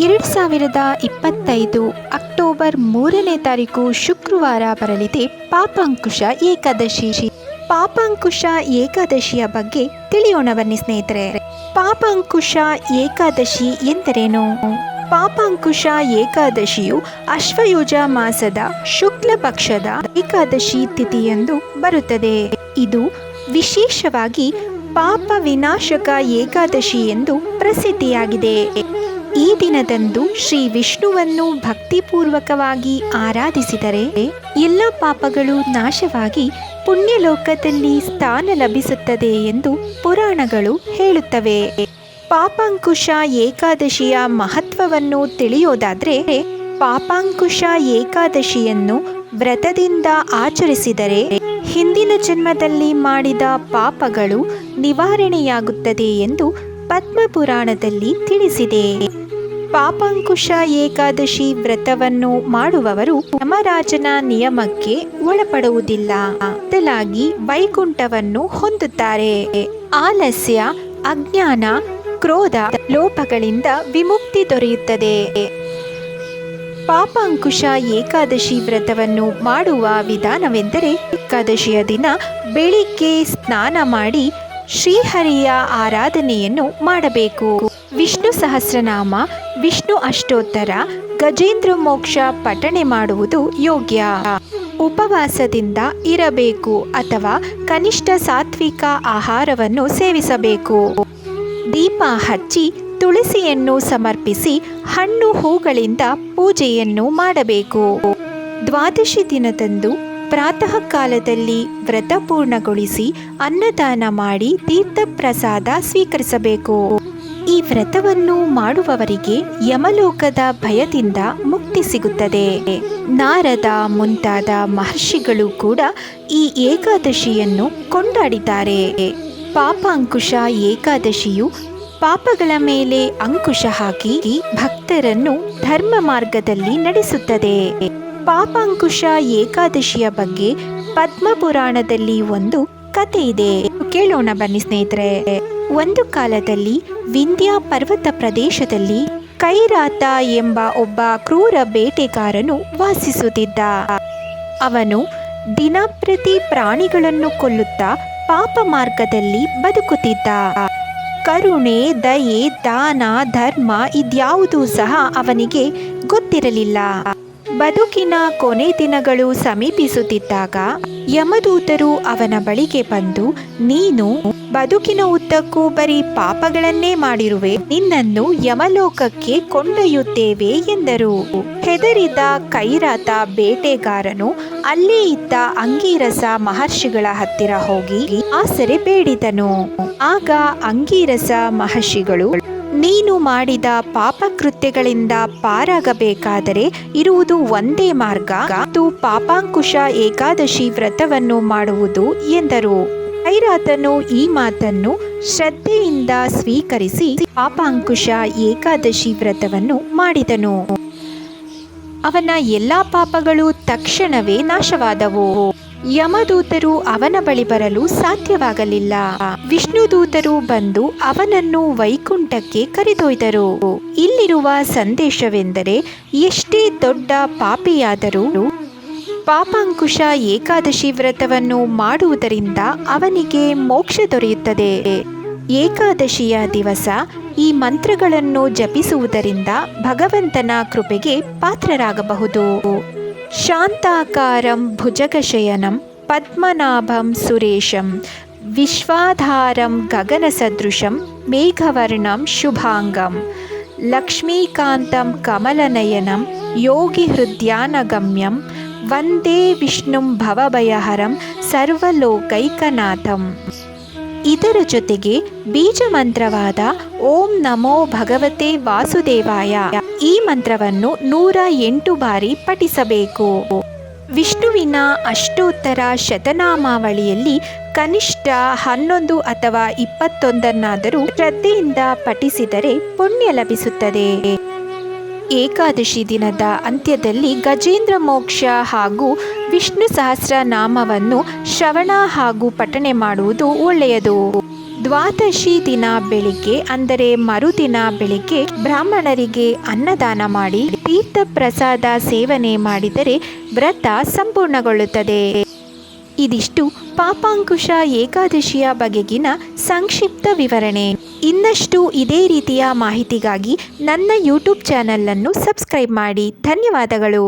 ಎರಡು ಸಾವಿರದ ಇಪ್ಪತ್ತೈದು ಅಕ್ಟೋಬರ್ ಮೂರನೇ ತಾರೀಕು ಶುಕ್ರವಾರ ಬರಲಿದೆ ಪಾಪಾಂಕುಶ ಏಕಾದಶಿ ಪಾಪಾಂಕುಶ ಏಕಾದಶಿಯ ಬಗ್ಗೆ ತಿಳಿಯೋಣ ಬನ್ನಿ ಸ್ನೇಹಿತರೆ. ಪಾಪಾಂಕುಶ ಏಕಾದಶಿ ಎಂದರೇನು? ಪಾಪಾಂಕುಶ ಏಕಾದಶಿಯು ಅಶ್ವಯುಜ ಮಾಸದ ಶುಕ್ಲ ಪಕ್ಷದ ಏಕಾದಶಿ ತಿಥಿಯೆಂದು ಬರುತ್ತದೆ. ಇದು ವಿಶೇಷವಾಗಿ ಪಾಪ ವಿನಾಶಕ ಏಕಾದಶಿ ಎಂದು ಪ್ರಸಿದ್ಧಿಯಾಗಿದೆ. ಈ ದಿನದಂದು ಶ್ರೀ ವಿಷ್ಣುವನ್ನು ಭಕ್ತಿಪೂರ್ವಕವಾಗಿ ಆರಾಧಿಸಿದರೆ ಎಲ್ಲ ಪಾಪಗಳು ನಾಶವಾಗಿ ಪುಣ್ಯಲೋಕದಲ್ಲಿ ಸ್ಥಾನ ಲಭಿಸುತ್ತದೆ ಎಂದು ಪುರಾಣಗಳು ಹೇಳುತ್ತವೆ. ಪಾಪಾಂಕುಶ ಏಕಾದಶಿಯ ಮಹತ್ವವನ್ನು ತಿಳಿಯೋದಾದರೆ, ಪಾಪಾಂಕುಶ ಏಕಾದಶಿಯನ್ನು ವ್ರತದಿಂದ ಆಚರಿಸಿದರೆ ಹಿಂದಿನ ಜನ್ಮದಲ್ಲಿ ಮಾಡಿದ ಪಾಪಗಳು ನಿವಾರಣೆಯಾಗುತ್ತದೆ ಎಂದು ಪದ್ಮಪುರಾಣದಲ್ಲಿ ತಿಳಿಸಿದೆ. ಪಾಪಾಂಕುಶ ಏಕಾದಶಿ ವ್ರತವನ್ನು ಮಾಡುವವರು ಯಮರಾಜನ ನಿಯಮಕ್ಕೆ ಒಳಪಡುವುದಿಲ್ಲ. ಬದಲಾಗಿ ವೈಕುಂಠವನ್ನು ಹೊಂದುತ್ತಾರೆ. ಆಲಸ್ಯ, ಅಜ್ಞಾನ, ಕ್ರೋಧ, ಲೋಪಗಳಿಂದ ವಿಮುಕ್ತಿ ದೊರೆಯುತ್ತದೆ. ಪಾಪಾಂಕುಶ ಏಕಾದಶಿ ವ್ರತವನ್ನು ಮಾಡುವ ವಿಧಾನವೆಂದರೆ ಏಕಾದಶಿಯ ದಿನ ಬೆಳಿಗ್ಗೆ ಸ್ನಾನ ಮಾಡಿ ಶ್ರೀಹರಿಯ ಆರಾಧನೆಯನ್ನು ಮಾಡಬೇಕು. ವಿಷ್ಣು ಸಹಸ್ರನಾಮ, ವಿಷ್ಣು ಅಷ್ಟೋತ್ತರ, ಗಜೇಂದ್ರ ಮೋಕ್ಷ ಪಠಣೆ ಮಾಡುವುದು ಯೋಗ್ಯ. ಉಪವಾಸದಿಂದ ಇರಬೇಕು ಅಥವಾ ಕನಿಷ್ಠ ಸಾತ್ವಿಕ ಆಹಾರವನ್ನು ಸೇವಿಸಬೇಕು. ದೀಪ ಹಚ್ಚಿ ತುಳಸಿಯನ್ನು ಸಮರ್ಪಿಸಿ ಹಣ್ಣು ಹೂಗಳಿಂದ ಪೂಜೆಯನ್ನು ಮಾಡಬೇಕು. ದ್ವಾದಶಿ ದಿನದಂದು ಪ್ರಾತಃ ಕಾಲದಲ್ಲಿ ವ್ರತ ಪೂರ್ಣಗೊಳಿಸಿ ಅನ್ನದಾನ ಮಾಡಿ ತೀರ್ಥಪ್ರಸಾದ ಸ್ವೀಕರಿಸಬೇಕು. ಈ ವ್ರತವನ್ನು ಮಾಡುವವರಿಗೆ ಯಮಲೋಕದ ಭಯದಿಂದ ಮುಕ್ತಿ ಸಿಗುತ್ತದೆ. ನಾರದ ಮುಂತಾದ ಮಹರ್ಷಿಗಳು ಕೂಡ ಈ ಏಕಾದಶಿಯನ್ನು ಕೊಂಡಾಡಿದ್ದಾರೆ. ಪಾಪಾಂಕುಶ ಏಕಾದಶಿಯು ಪಾಪಗಳ ಮೇಲೆ ಅಂಕುಶ ಹಾಕಿ ಭಕ್ತರನ್ನು ಧರ್ಮ ಮಾರ್ಗದಲ್ಲಿ ನಡೆಸುತ್ತದೆ. ಪಾಪಾಂಕುಶ ಏಕಾದಶಿಯ ಬಗ್ಗೆ ಪದ್ಮಪುರಾಣದಲ್ಲಿ ಒಂದು ಕತೆ ಇದೆ ಕೇಳೋಣ ಬನ್ನಿ ಸ್ನೇಹಿತರೆ. ಒಂದು ಕಾಲದಲ್ಲಿ ವಿಂಧ್ಯ ಪರ್ವತ ಪ್ರದೇಶದಲ್ಲಿ ಕೈರಾತ ಎಂಬ ಒಬ್ಬ ಕ್ರೂರ ಬೇಟೆಗಾರನು ವಾಸಿಸುತ್ತಿದ್ದ. ಅವನು ದಿನಪ್ರತಿ ಪ್ರಾಣಿಗಳನ್ನು ಕೊಲ್ಲುತ್ತಾ ಪಾಪ ಮಾರ್ಗದಲ್ಲಿ ಬದುಕುತ್ತಿದ್ದ. ಕರುಣೆ, ದಯೆ, ದಾನ, ಧರ್ಮ ಇದ್ಯಾವುದೂ ಸಹ ಅವನಿಗೆ ಗೊತ್ತಿರಲಿಲ್ಲ. ಬದುಕಿನ ಕೊನೆ ದಿನಗಳು ಸಮೀಪಿಸುತ್ತಿದ್ದಾಗ ಯಮದೂತರು ಅವನ ಬಳಿಗೆ ಬಂದು, ನೀನು ಬದುಕಿನ ಉದ್ದಕ್ಕೂ ಬರೀ ಪಾಪಗಳನ್ನೇ ಮಾಡಿರುವೆ, ನಿನ್ನನ್ನು ಯಮಲೋಕಕ್ಕೆ ಕೊಂಡೊಯ್ಯುತ್ತೇವೆ, ಎಂದರು. ಹೆದರಿದ ಕೈರಾತ ಬೇಟೆಗಾರನು ಅಲ್ಲೇ ಇದ್ದ ಅಂಗೀರಸ ಮಹರ್ಷಿಗಳ ಹತ್ತಿರ ಹೋಗಿ ಆಸರೆ ಬೇಡಿದನು. ಆಗ ಅಂಗೀರಸ ಮಹರ್ಷಿಗಳು ನೀನು ಮಾಡಿದ ಪಾಪಕೃತ್ಯಗಳಿಂದ ಪಾರಾಗಬೇಕಾದರೆ ಇರುವುದು ಒಂದೇ ಮಾರ್ಗ ಮತ್ತು ಪಾಪಾಂಕುಶ ಏಕಾದಶಿ ವ್ರತವನ್ನು ಮಾಡುವುದು ಎಂದರು. ಐರಾತನು ಈ ಮಾತನ್ನು ಶ್ರದ್ಧೆಯಿಂದ ಸ್ವೀಕರಿಸಿ ಪಾಪಾಂಕುಶ ಏಕಾದಶಿ ವ್ರತವನ್ನು ಮಾಡಿದನು. ಅವನ ಎಲ್ಲಾ ಪಾಪಗಳು ತಕ್ಷಣವೇ ನಾಶವಾದವು. ಯಮದೂತರು ಅವನ ಬಳಿ ಬರಲು ಸಾಧ್ಯವಾಗಲಿಲ್ಲ. ವಿಷ್ಣುದೂತರು ಬಂದು ಅವನನ್ನು ವೈಕುಂಠಕ್ಕೆ ಕರೆದೊಯ್ದರು. ಇಲ್ಲಿರುವ ಸಂದೇಶವೆಂದರೆ, ಎಷ್ಟೇ ದೊಡ್ಡ ಪಾಪಿಯಾದರೂ ಪಾಪಾಂಕುಶ ಏಕಾದಶಿ ವ್ರತವನ್ನು ಮಾಡುವುದರಿಂದ ಅವನಿಗೆ ಮೋಕ್ಷ ದೊರೆಯುತ್ತದೆ. ಏಕಾದಶಿಯ ದಿವಸ ಈ ಮಂತ್ರಗಳನ್ನು ಜಪಿಸುವುದರಿಂದ ಭಗವಂತನ ಕೃಪೆಗೆ ಪಾತ್ರರಾಗಬಹುದು. ಶಾಂತಾಕಾರಂ ಭುಜಗಶಯನಂ ಪದ್ಮನಾಭಂ ಸುರೇಶಂ ವಿಶ್ವಾಧಾರಂ ಗಗನಸದೃಶಂ ಮೇಘವರ್ಣಂ ಶುಭಾಂಗಂ ಲಕ್ಷ್ಮೀಕಾಂತಂ ಕಮಲನಯನಂ ಯೋಗಿ ಹೃದಯಾನಗಮ್ಯಂ ವಂದೇ ವಿಷ್ಣುಂ ಭವಭಯಹರಂ ಸರ್ವಲೋಕೈಕನಾಥಂ ಇದರ ಜೊತೆಗೆ ಬೀಜ ಮಂತ್ರವಾದ ಓಂ ನಮೋ ಭಗವತೆ ವಾಸುದೇವಾಯ ಈ ಮಂತ್ರವನ್ನು ನೂರ ಎಂಟು ಬಾರಿ ಪಠಿಸಬೇಕು. ವಿಷ್ಣುವಿನ ಅಷ್ಟೋತ್ತರ ಶತನಾಮಾವಳಿಯಲ್ಲಿ ಕನಿಷ್ಠ ಹನ್ನೊಂದು ಅಥವಾ ಇಪ್ಪತ್ತೊಂದನ್ನಾದರೂ ಶ್ರದ್ಧೆಯಿಂದ ಪಠಿಸಿದರೆ ಪುಣ್ಯ ಲಭಿಸುತ್ತದೆ. ಏಕಾದಶಿ ದಿನದ ಅಂತ್ಯದಲ್ಲಿ ಗಜೇಂದ್ರ ಮೋಕ್ಷ ಹಾಗೂ ವಿಷ್ಣು ಸಹಸ್ರ ನಾಮವನ್ನು ಶ್ರವಣ ಹಾಗೂ ಪಠಣೆ ಮಾಡುವುದು ಒಳ್ಳೆಯದು. ದ್ವಾದಶಿ ದಿನ ಬೆಳಿಗ್ಗೆ, ಅಂದರೆ ಮರುದಿನ ಬೆಳಿಗ್ಗೆ, ಬ್ರಾಹ್ಮಣರಿಗೆ ಅನ್ನದಾನ ಮಾಡಿ ತೀರ್ಥ ಪ್ರಸಾದ ಸೇವನೆ ಮಾಡಿದರೆ ವ್ರತ ಸಂಪೂರ್ಣಗೊಳ್ಳುತ್ತದೆ. ಇದಿಷ್ಟು ಪಾಪಾಂಕುಶ ಏಕಾದಶಿಯ ಬಗೆಗಿನ ಸಂಕ್ಷಿಪ್ತ ವಿವರಣೆ. ಇನ್ನಷ್ಟು ಇದೇ ರೀತಿಯ ಮಾಹಿತಿಗಾಗಿ ನನ್ನ ಯೂಟ್ಯೂಬ್ ಚಾನಲನ್ನು ಸಬ್ಸ್ಕ್ರೈಬ್ ಮಾಡಿ. ಧನ್ಯವಾದಗಳು.